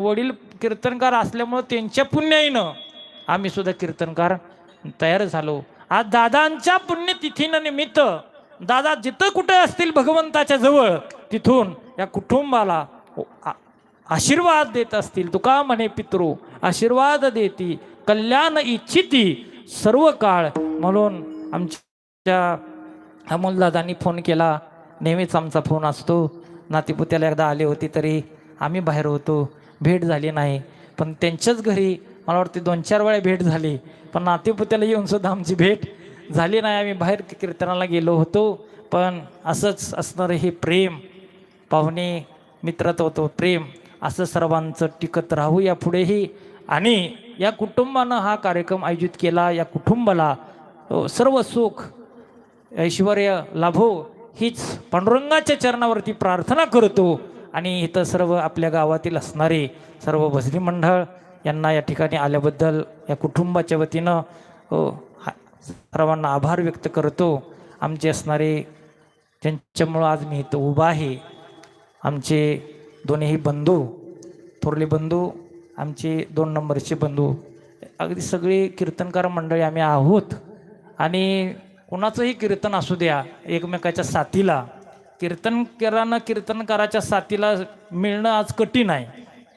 वडील कीर्तनकार असल्यामुळं त्यांच्या पुण्याईनं आम्ही सुद्धा कीर्तनकार तयार झालो. आज दादांच्या पुण्यतिथीनं निमित्त दादा जिथं कुठे असतील भगवंताच्या जवळ तिथून या कुटुंबाला आ- आशीर्वाद देत असतील. तुका म्हणे पितृ आशीर्वाद देती कल्याण इच्छिती सर्व काळ. म्हणून आमच्या अमोलदादांनी फोन केला. नेहमीच आमचा फोन असतो. नातीपुत्याला एकदा आले होते तरी आम्ही बाहेर होतो. भेट झाली नाही. पण त्यांच्याच घरी मला वाटते दोन चार वेळा भेट झाली. पण नातेपुत्याला येऊनसुद्धा आमची भेट झाली नाही. आम्ही बाहेर कीर्तनाला गेलो होतो. पण असंच असणारं हे प्रेम पाहुणे मित्रात होतो प्रेम असं सर्वांचं टिकत राहू या पुढेही आणि या कुटुंबानं हा कार्यक्रम आयोजित केला. या कुटुंबाला सर्व सुख ऐश्वर लाभो हीच पांडुरंगाच्या चरणावरती प्रार्थना करतो. आणि इथं सर्व आपल्या गावातील असणारे सर्व भजनी मंडळ यांना या ठिकाणी आल्याबद्दल या कुटुंबाच्या वतीनं सर्वांना आभार व्यक्त करतो. आमचे असणारे ज्यांच्यामुळं आज मी इथं उभा आहे आमचे दोन्ही बंधू थोरले बंधू आमचे दोन नंबरचे बंधू अगदी सगळे कीर्तनकार मंडळी आम्ही आहोत. आणि कुणाचंही कीर्तन असू द्या एकमेकाच्या साथीला कीर्तनकारानं कीर्तनकाराच्या साथीला मिळणं आज कठीण आहे.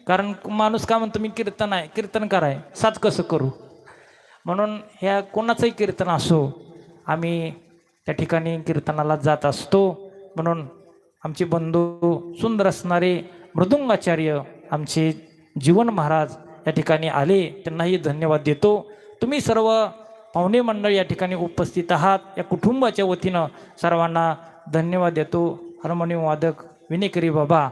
कारण माणूस का म्हणतो मी कीर्तन आहे कीर्तनकार आहे साथ कसं करू? म्हणून ह्या कोणाचंही कीर्तन असो आम्ही त्या ठिकाणी कीर्तनाला जात असतो. म्हणून आमचे बंधू सुंदर असणारे मृदुंगाचार्य आमचे जीवन महाराज या ठिकाणी आले. त्यांनाही धन्यवाद देतो. तुम्ही सर्व पाहुणे मंडळ या ठिकाणी उपस्थित आहात. या कुटुंबाच्या वतीनं सर्वांना धन्यवाद देतो. हार्मोनियम वादक विनेकरी बाबा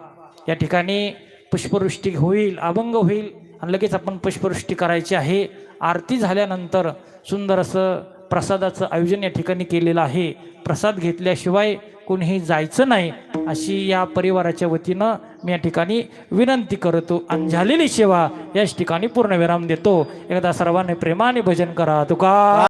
या ठिकाणी पुष्पवृष्टी होईल अभंग होईल आणि लगेच आपण पुष्पवृष्टी करायची आहे. आरती झाल्यानंतर सुंदर असं प्रसादाचं आयोजन या ठिकाणी केलेलं आहे. प्रसाद घेतल्याशिवाय कोणीही जायचं नाही. अशी या परिवाराच्या वतीनं मी या ठिकाणी विनंती करतो. आणि झालेली सेवा याच ठिकाणी पूर्णविराम देतो. एकदा सर्वांनी प्रेमाने भजन करा. तुका